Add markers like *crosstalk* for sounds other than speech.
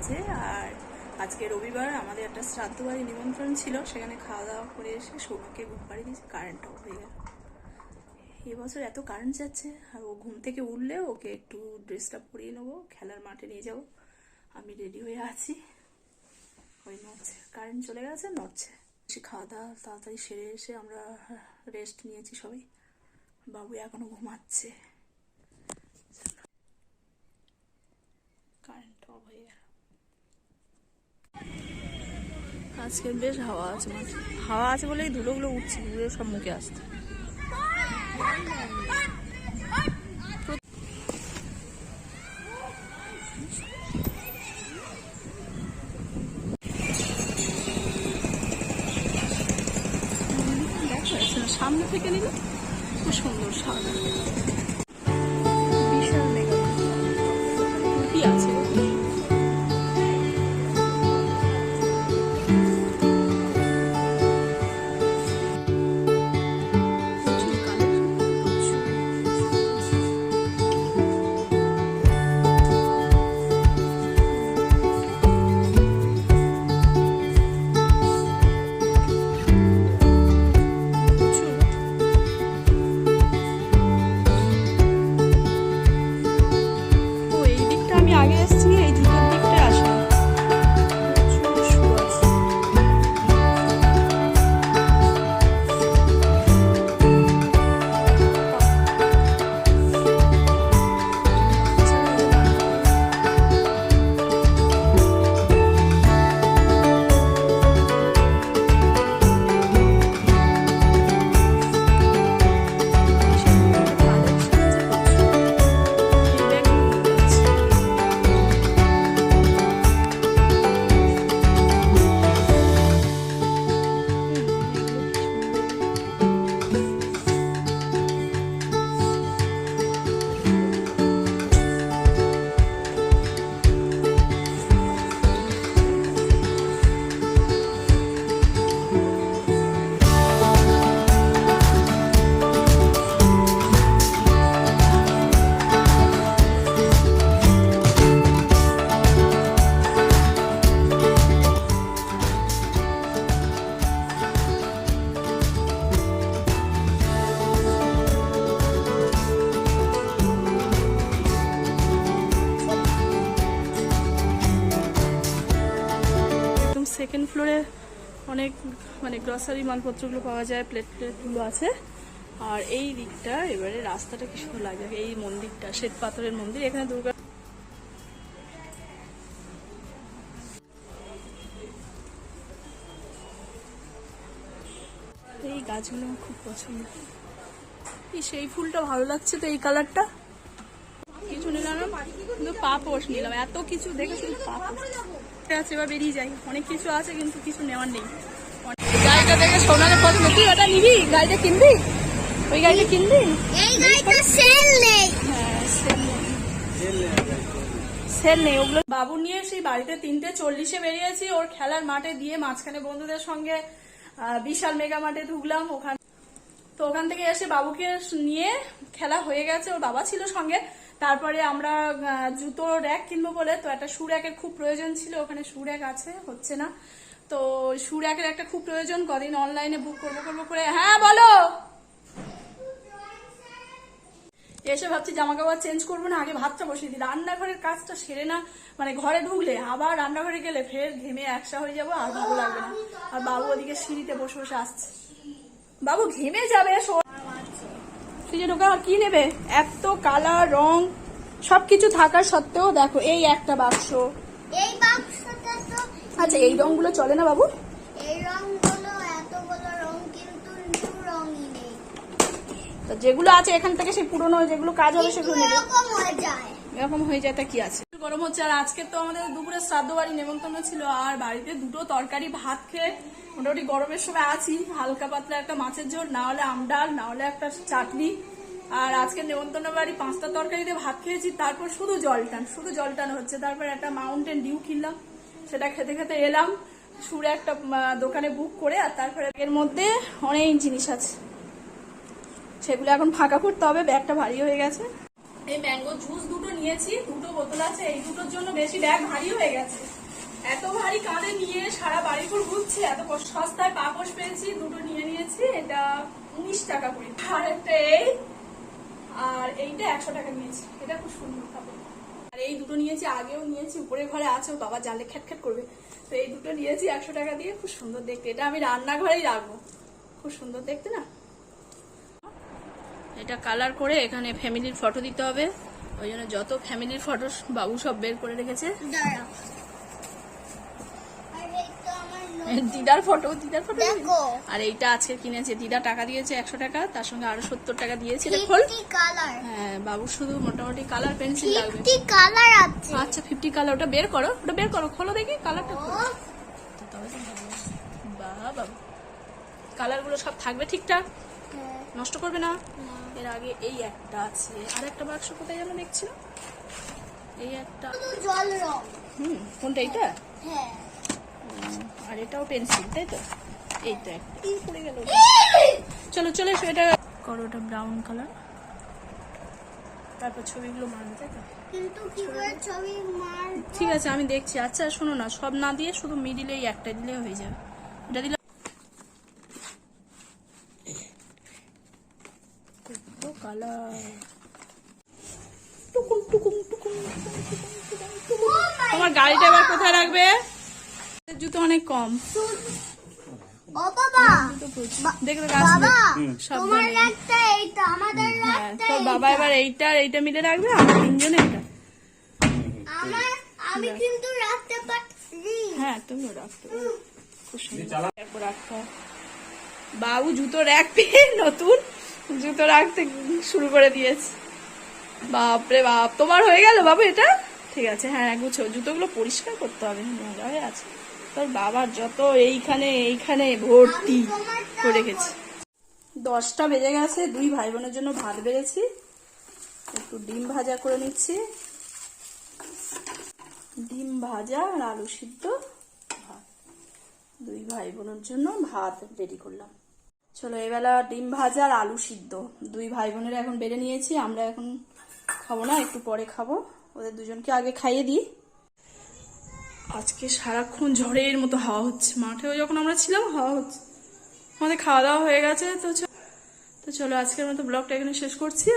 বাজে আর আজকে রবিবার আমাদের একটা শ্রাদ্ধ বাড়ি নিমন্ত্রণ ছিল, সেখানে খাওয়া দাওয়া করে এসে সৌম্যকে ঘুম পাড়িয়ে দিয়েছি কারেন্ট অফ হয়ে গেল। এবছর এত কারেন্ট যাচ্ছে, আর ও ঘুম থেকে উঠলে ওকে একটু ড্রেসটা পরিয়ে নেব, খেলার মাঠে নিয়ে যাব। আমি রেডি হয়ে আছি। ওই নড়ছে কারেন্ট চলে গেছে, নড়ছে। সে খাওয়া দাওয়া তাড়াতাড়ি সেরে এসে আমরা রেস্ট নিয়েছি সবাই। বাবু এখনও ঘুমাচ্ছে। কারেন্ট অফ হয়ে গেল। আজকে বেশ হাওয়া আছে মাঠে হাওয়া আছে বলেই ধুলোগুলো উঠছে, ধুলো সব মুখে আসছে। সামনে থেকে নিলে খুব সুন্দর সাদা। সেকেন্ড ফ্লোরে অনেক মানে গ্রসারি মালপত্রগুলো পাওয়া যায় প্লেট প্লেটগুলো আছে। আর এই দিকটা এবারে রাস্তাটা কি সুন্দর লাগে। এই মন্দিরটা, শ্বেত পাথরের মন্দির, এখানে দুর্গা এই গাছগুলো আমার খুব পছন্দ। এই সেই ফুলটা ভালো লাগছে তো এই কালারটা। কিছু নিলাম না কিন্তু নিলাম। এত কিছু দেখে শুধু পাপোশ। আছে এবার বেরিয়ে যাই। অনেক কিছু আছে কিন্তু কিছু নেওয়ার নেই। গাড়িটা দেখে সোনালে পছন্দ তুই ওটা নিবি? গাড়িটা কিনবি? ওই গাড়িটা কিনবি? এই গাড়িটা সেল নেই। হ্যাঁ সেল নেই। সেল নেই ওগুলো বাবু নিয়ে সেই বাড়িতে তিনটে চল্লিশে বেরিয়েছি। ওর খেলার মাঠে দিয়ে মাঝখানে বন্ধুদের সঙ্গে আহ, বিশাল মেগা মাঠে ঢুকলাম। ওখানে তো ওখান থেকে এসে বাবুকে নিয়ে খেলা হয়ে গেছে। ওর বাবা ছিল সঙ্গে। তারপরে আমরা জুতো র্যাক কিনবো বলে, তো একটা শু র্যাকের খুব প্রয়োজন ছিল, ওখানে শু র্যাক আছে, হচ্ছে না। তো শু র্যাকের একটা খুব প্রয়োজন, কদিন অনলাইনে বুক করব করব করে। হ্যাঁ বলো! এসে ভাবছি জামা কাপড় চেঞ্জ করব না, আগে ভাতটা বসিয়ে দিই। রান্নাঘরের কাজটা সেরে না মানে ঘরে ঢুকলে আবার রান্নাঘরে গেলে ফের ঘেমে একসা হয়ে যাব, আর ভালো লাগবে না। আর বাবু ওদিকে সিঁড়িতে বসে বসে আসছে। বাবু ঘেমে যাবে ফ্রিজে ঢোকা কি নেবে? এত কালার রং সবকিছু থাকা সত্ত্বেও দেখো এই একটা বাক্স। এই বাক্সটা তো আচ্ছা এই রংগুলো চলে না বাবু? এই রংগুলো এতগুলো রং কিন্তু দু রঙই নেই। তো যেগুলো আছে এখান থেকে সেই পুরনো যেগুলো কাজ হবে সেগুলো নেবে। এরকম হয়ে যায়। এরকম হয়ে যায় তা কি আছে? গরম হচ্ছে আর আজকে তো আমাদের দুপুরে শ্রাদ্ধ বাড়ি নেমন্তন্ন ছিল আর বাড়িতে দুটো তরকারি ভাত খেয়ে মোটামুটি গরমের সময় আছি হালকা পাতলা একটা মাছের ঝোল না হলে আমডাল না হলে একটা চাটনি আর আজকে নেমন্তন্ন বাড়ি পাঁচটা তরকারি দিয়ে ভাত খেয়েছি, তারপর শুধু জল টান, শুধু জল টান হচ্ছে। তারপর একটা মাউন্টেন ডিউ কিনলাম, সেটা খেতে খেতে এলাম, সুরে একটা দোকানে বুক করে, আর তারপরে এর মধ্যে অনেক জিনিস আছে। সেগুলো এখন ফাঁকা করতে হবে, ব্যাগটা ভারী হয়ে গেছে। এই ম্যাঙ্গো জুস দুটো নিয়েছি, দুটো বোতল আছে, এই দুটোর জন্য বেশি ব্যাগ ভারী হয়ে গেছে। এত ভারী কাঁধে নিয়ে সারা বাড়িপুর ঘুরছি, এত সস্তায় পাপোশ পেয়েছি, দুটো নিয়ে নিয়েছি, এটা উনিশ টাকা করে। আর একটা এই আর এইটা একশো টাকা নিয়েছি। এটা খুব সুন্দর কাপড়। আর এই দুটো নিয়েছি, আগেও নিয়েছি উপরে ঘরে আছে বাবা জানলে খ্যাট করবে। তো এই দুটো নিয়েছি একশো টাকা দিয়ে, খুব সুন্দর দেখতে। এটা আমি রান্নাঘরেই রাখব। খুব সুন্দর দেখতে না? এটা কালার করে এখানে ফ্যামিলির ফটো দিতে হবে। ওই জন্য যত ফ্যামিলির ফটো বাবু সব বের করে রেখেছে। *laughs* দিদার ফটো দিদার ফটো আর এইটা আজকে কিনেছে। দিদা টাকা দিয়েছে একশো টাকা তার সঙ্গে আরও সত্তর টাকা দিয়েছে। খোল। কালার। হ্যাঁ বাবু শুধু মোটামুটি কালার পেন্সিল লাগবে। কালার আছে। আচ্ছা ফিফটি কালার ওটা বের করো ওটা বের করো খোলো দেখি কালারটা বাবা। কালারগুলো সব থাকবে ঠিকঠাক? হ্যাঁ, নষ্ট করবে না। এর আগে এই একটা আছে। আর একটা বাক্স কোথায় যেন দেখছিল এই একটা জল রং। হুম কোনটা এইটা? হ্যাঁ। আর এটাও পেন্সিল তাই তো? এই তো একটা। এই পড়ে গেল। চলো চলে এসো এটা করো ওটা ব্রাউন কালার তারপর ছবিগুলো মারবে তাই তো? কিন্তু ছবি ঠিক আছে আমি দেখছি। আচ্ছা শোনো না সব না দিয়ে শুধু মিডিলে একটা দিলে হয়ে যাবে। এটা দিলে কালার টুকুম, টুকুম, টুকুম। তোমার গাড়িটা এবার কোথায় রাখবে? জুতো অনেক কম। ও বাবা জুতো প্রচুর। বা- দেখবে আসবে বাবা তোমার সাবধানে এইটা আমাদের একটা বাবা এবার এইটা এইটা মিলে রাখবে আমরা তিনজনে এটা। আমার আমি কিন্তু রাখতে পারছি। হ্যাঁ তুমিও রাখতে পারো। খুব সুন্দর। এরপর রাখতে বাবু জুতো রাখবে নতুন জুতো রাখতে শুরু করে দিয়েছে। বাপরে বাপ তোমার হয়ে গেল বাবু এটা? ঠিক আছে হ্যাঁ গুছো। জুতোগুলো পরিষ্কার করতে হবে নোংরা হয়ে আছে। তোর বাবার যত এইখানে এইখানে ভর্তি করে রেখেছি দশটা বেজে গেছে, দুই ভাই বোনের জন্য ভাত বেড়েছি। একটু ডিম ভাজা করে নিচ্ছি। ডিম ভাজা আর আলু সিদ্ধ ভাত। দুই ভাই বোনের জন্য ভাত রেডি করলাম। চলো এবেলা ডিম ভাজা আর আলু সিদ্ধ। দুই ভাই বোনের এখন বেড়ে নিয়েছি, আমরা এখন খাব না, একটু পরে খাব। ওদের দুজনকে আগে খাইয়ে দিই। আজকে সারাক্ষণ ঝড়ের মতো হাওয়া হচ্ছে। মাঠেও যখন আমরা ছিলাম, হাওয়া হচ্ছে। আমাদের খাওয়া দাওয়া হয়ে গেছে, তো তো চলো আজকের মতো ব্লগটা এখানে শেষ করছি।